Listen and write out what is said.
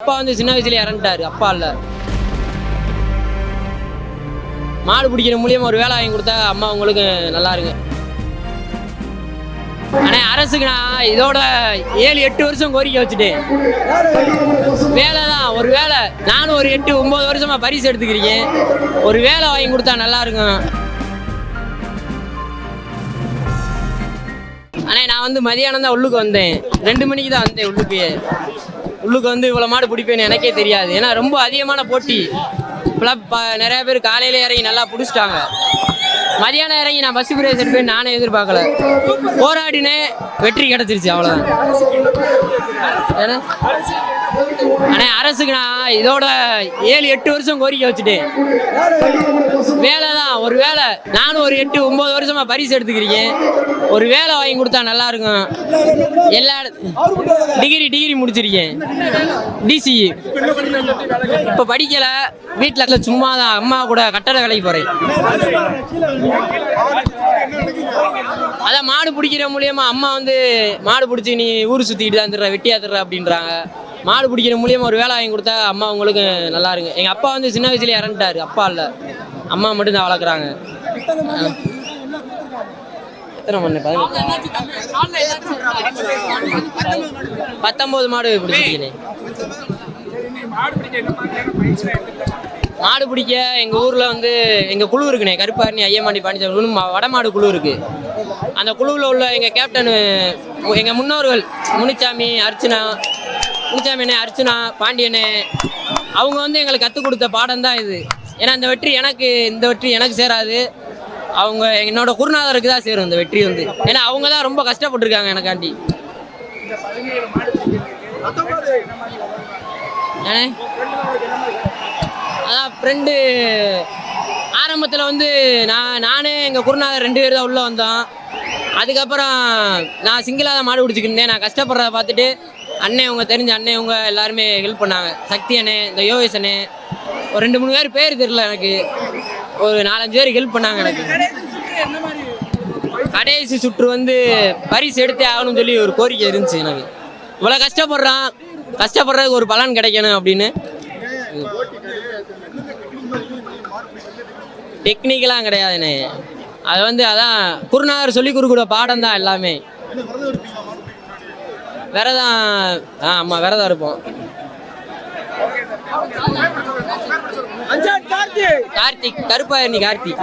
அப்பா வந்து சின்ன வயசுல இறந்துட்டாரு. அப்பா இல்ல. மாடு பிடிக்கிற மூலியமா ஒரு வேலை வாங்கி கொடுத்தா அம்மா உங்களுக்கு நல்லா இருங்க ஆனா அரசுக்கு நான் இதோட ஏழு எட்டு வருஷம் கோரிக்கை வச்சுட்டேன் வேலை தான் ஒரு வேலை. நானும் ஒரு எட்டு ஒன்பது வருஷமா பரிசு எடுத்துக்கிறீங்க. ஒரு வேலை வாங்கி கொடுத்தா நல்லா இருக்கும். அண்ணே நான் வந்து மதியானம் தான் உள்ளுக்கு வந்தேன். ரெண்டு மணிக்கு தான் வந்தேன் உள்ளுக்கு. உள்ளுக்கு வந்து இவ்வளோ மாடு பிடிப்பேன்னு எனக்கே தெரியாது. ஏன்னா ரொம்ப அதிகமான போட்டி. இப்போலாம் ப பேர் காலையில் இறங்கி நல்லா பிடிச்சிட்டாங்க. மதியானம் இறங்கி நான் பஸ் பிரேஸ் எடுப்பேன் நானே எதிர்பார்க்கல. போராடினே வெற்றி கிடச்சிருச்சு அவ்வளோதான் ஏன்னா அண்ணே அரசுக்கு நான் இதோட ஏழு எட்டு வருஷம் கோரிக்கை வச்சுட்டேன் வேலை தான் ஒரு வேலை நானும் ஒரு எட்டு ஒன்பது வருஷமா பரிசு எடுத்துக்கிறீங்க ஒரு வேலை வாங்கி கொடுத்தா நல்லா இருக்கும் எல்லா டிகிரி டிகிரி முடிச்சிருக்கேன். டிசி இப்போ படிக்கல. வீட்டில் சும்மா தான் அம்மா கூட கட்டட வேலைக்கு போகிறேன் அதான் மாடு பிடிக்கிற மூலியமா அம்மா வந்து மாடு பிடிச்சி நீ ஊர் சுற்றிக்கிட்டு தான் திருற வெட்டியா திருற அப்படின்றாங்க. மாடு பிடிக்கிற மூலியமாக ஒரு வேலை வாங்கி கொடுத்தா அம்மா உங்களுக்கு நல்லா இருக்கு எங்கள் அப்பா வந்து சின்ன வயசுல இறந்துட்டாரு. அப்பா இல்லை. அம்மா மட்டும் தான் வளர்க்குறாங்க. எத்தனை மணி பத்தொம்போது மாடு பிடிச்சிருக்கேன் மாடு பிடிக்க எங்கள் ஊரில் வந்து எங்கள் குழு இருக்குண்ணே. கருப்பாரணி ஐயமாண்டி பாண்டிச்சாமி வடமாடு குழு இருக்கு. அந்த குழுவில் உள்ள எங்கள் கேப்டன் எங்கள் முன்னோர்கள் முனிச்சாமி அர்ச்சனா முனிச்சாமி அர்ச்சனா பாண்டியனு அவங்க வந்து எங்களுக்கு கற்றுக் கொடுத்த பாடம் தான் இது. ஏன்னா இந்த வெற்றி எனக்கு இந்த வெற்றி எனக்கு சேராது. அவங்க என்னோட குருநாதருக்கு தான் சேரும் இந்த வெற்றி வந்து. ஏன்னா அவங்க தான் ரொம்ப கஷ்டப்பட்டிருக்காங்க எனக்காண்டி. அதான் ஃப்ரெண்டு ஆரம்பத்தில் வந்து நான் நானே எங்கள் குருநாதர் ரெண்டு பேர் தான் உள்ளே வந்தோம். அதுக்கப்புறம் நான் சிங்கிளாக தான் மாடு பிடிச்சிக்கிட்டேன் நான் கஷ்டப்படுறத பார்த்துட்டு அண்ணன் இவங்க தெரிஞ்ச அண்ணன் இவங்க எல்லாருமே ஹெல்ப் பண்ணாங்க. சக்தி அண்ணே இந்த யோகேஷ் அண்ணே. ஒரு ரெண்டு மூணு பேர் பேர் தெரியல எனக்கு. ஒரு நாலஞ்சு பேர் ஹெல்ப் பண்ணாங்க எனக்கு. கடைசி சுற்று வந்து பரிசு எடுத்தே ஆகணும்னு சொல்லி ஒரு கோரிக்கை இருந்துச்சு எனக்கு. இவ்வளோ கஷ்டப்படுறான். கஷ்டப்படுறதுக்கு ஒரு பலன் கிடைக்கணும் அப்படின்னு. டெக்னிக்கெலாம் கிடையாதுண்ணே. அது வந்து அதான் குருநாதர் சொல்லி கொடுக்குற பாடம் தான் எல்லாமே. விரதம் ஆ ஆமாம் விரதம் இருப்போம். கார்த்திக். கருப்பாயணி கார்த்திக்.